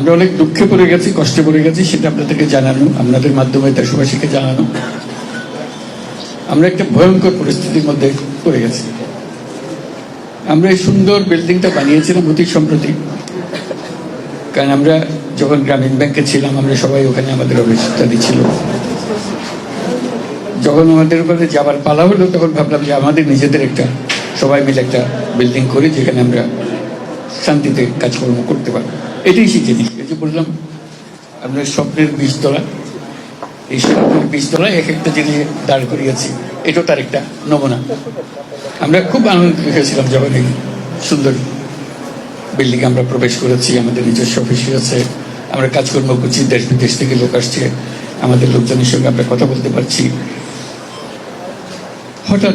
আমরা অনেক দুঃখে পড়ে গেছি, কষ্টে পড়ে গেছি, সেটা আপনাদেরকে জানানো, আপনাদের মাধ্যমে দেশবাসীকে জানানো। আমরা একটা ভয়ঙ্কর পরিস্থিতির মধ্যে পড়ে গেছি। আমরা এই সুন্দর বিল্ডিংটা বানিয়েছিলাম অতি সম্প্রতি। কারণ আমরা যখন গ্রামীণ ব্যাংকে ছিলাম, আমরা সবাই ওখানে আমাদের অফিসটা ছিল যখন আমাদের উপরে যাবার পালা হলো, তখন ভাবলাম যে আমাদের নিজেদের একটা, সবাই মিলে একটা বিল্ডিং করি, যেখানে আমরা শান্তিতে কাজকর্ম করতে পারব। এটাই শিখেছি এই যে বললাম আপনার স্বপ্নের বীজতলা এই স্বপ্নের বীজতলায় এক একটা জিনিস দাঁড় করিয়েছি। এটাও তার একটা নমুনা। আমরা খুব আনন্দ হয়েছিলাম যখন এই সুন্দর বিল্ডিং আমরা প্রবেশ করেছি আমাদের নিজস্ব অফিস আছে আমরা কাজকর্ম করছি দেশ বিদেশ থেকে লোক আসছে আমাদের লোকজনের সঙ্গে আমরা কথা বলতে পারছি। হঠাৎ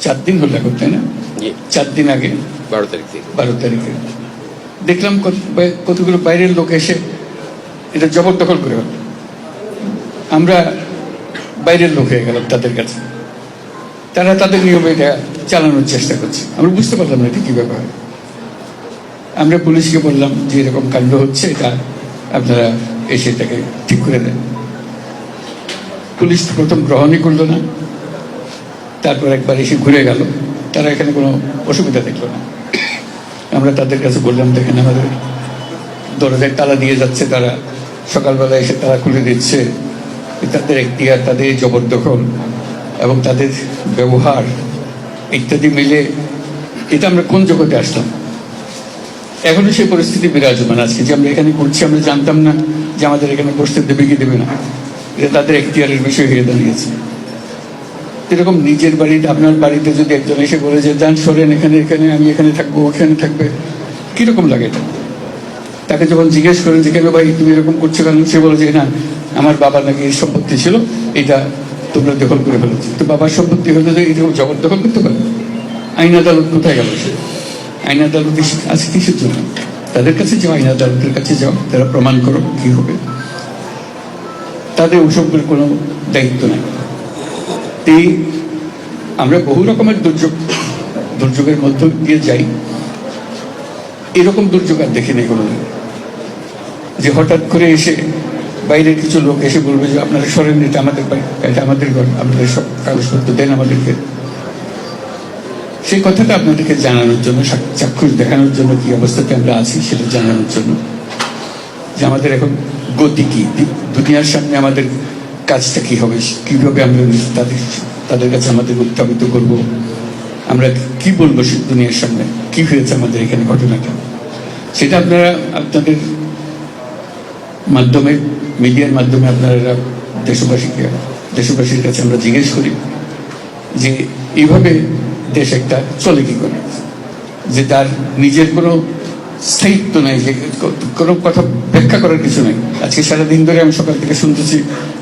চার দিন হলো এখন তাই না? চার দিন আগে বারো তারিখ থেকে। বারো তারিখে। দেখলাম কত- কতগুলো বাইরের লোক এসে এটা জবরদখল করে হলো আমরা বাইরের লোক হয়ে গেলাম তাদের কাছে। তারা তাদের নিয়মে এটা চালানোর চেষ্টা করছে। আমরা বুঝতে পারলাম না এটা কি ব্যাপার। আমরা পুলিশকে বললাম যে এরকম কাণ্ড হচ্ছে, এটা আপনারা এসে এটাকে ঠিক করে দেন। পুলিশ প্রথম গ্রহণই করল না। তারপর একবার এসে ঘুরে গেল। তারা এখানে কোনো অসুবিধা দেখল না। আমরা তাদের কাছে বললাম, দেখেন আমাদের দরজায় তালা দিয়ে যাচ্ছে তারা। সকালবেলা এসে তালা খুলে দিচ্ছে। তাদের এখতিয়ার, তাদের জবরদখল এবং তাদের ব্যবহার ইত্যাদি মিলে এটা আমরা কোন জগতে আসলাম? এখনও সেই পরিস্থিতি বিরাজমান আজকে যে আমরা এখানে করছি, আমরা জানতাম না যে আমাদের এখানে বসতে দেবে কি দেবে না। এটা তাদের এখতিয়ারের বিষয় হয়ে দাঁড়িয়েছে। এরকম নিজের বাড়িতে আপনার বাড়িতে যদি একজন এসে বলে যে, যান, সরেন এখানে এখানে, আমি এখানে থাকব, ওখানে থাকবে। কীরকম লাগে এটা? তাকে যখন জিজ্ঞেস করেন যে, কেন ভাই, তুমি এরকম করছ কেন? সে বলে যে, না, আমার বাবা নাকি এই সম্পত্তি ছিল, এটা তোমরা দখল করে ফেলেছো। তো বাবার সম্পত্তি হলে যে এরকম জবরদখল করতে পারে। আইন আদালত কোথায় গেল সে? আইন আদালত আছে কিসের জন্য? তাদের কাছে যাও, আইন আদালতের কাছে যাও, তারা প্রমাণ করো কি হবে। তাদের ওসবের কোনো দায়িত্ব নেই। এই আমরা বহু রকমের দুর্যোগ, দুর্যোগের মধ্য দিয়ে যাই। এরকম দুর্যোগ আর দেখিনি কোনোদিন। যে হঠাৎ করে এসে বাইরের কিছু লোক এসে বলবে যে, আপনারা সরেন, এটা আমাদের এটা আমাদের ঘর, আপনাদের সব কাগজপত্র দেন আমাদেরকে। সেই কথাটা আপনাদেরকে জানানোর জন্য চাক্ষুষ দেখানোর জন্য কি অবস্থাতে আমরা আছি সেটা জানানোর জন্য যে আমাদের এখন গতি কি? দুনিয়ার সামনে আমাদের কাজটা কি হবে? কীভাবে আমরা তাদের তাদের কাছে আমাদের উত্থাপিত করব? আমরা কি বলব সে দুনিয়ার সামনে? কি হয়েছে আমাদের এখানে ঘটনাটা? সেটা আপনারা আপনাদের মাধ্যমে, মিডিয়ার মাধ্যমে আপনারা দেশবাসীকে, দেশবাসীর কাছে আমরা জিজ্ঞেস করি যে, এইভাবে দেশ একটা চলে কি করে? যে তার নিজের কোনো স্থায়িত্ব নাই কোনো কথা ব্যাখ্যা করার কিছু নেই। আজকে সারাদিন ধরে আমি সকাল থেকে শুনতেছি,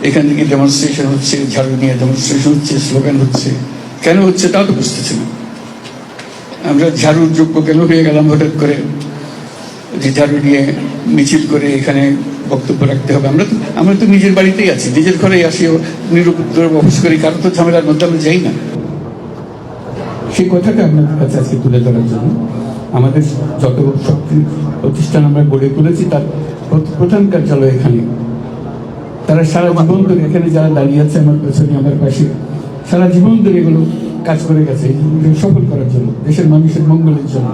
এখান থেকে ডেমনস্ট্রেশন হচ্ছে, ঝাড়ু নিয়ে ডেমনস্ট্রেশন হচ্ছে স্লোগান হচ্ছে। কেন হচ্ছে তাও তো বুঝতেছি না। আমরা ঝাড়ুর যোগ্য কেন হয়ে গেলাম হঠাৎ করে? যে ঝাড়ু নিয়ে মিছিল করে এখানে বক্তব্য রাখতে হবে। আমরা তো আমরা তো নিজের বাড়িতেই আছি, নিজের ঘরেই আসি, ও নিরুপদ্রব অফিস করি, কারও তো ঝামেলার মধ্যে আমরা যাই না। সেই কথাটা আপনাদের কাছে আজকে তুলে ধরার জন্য আমাদের যত শক্তি প্রতিষ্ঠান আমরা গড়ে তুলেছি, তার প্রধান কার্যালয় এখানে। তারা সারা জীবন ধরে এখানে যারা দাঁড়িয়ে আছে আমার পেছনে, আমার পাশে, সারা জীবন ধরে এগুলো কাজ করে গেছে সফল করার জন্য, দেশের মানুষের মঙ্গলের জন্য।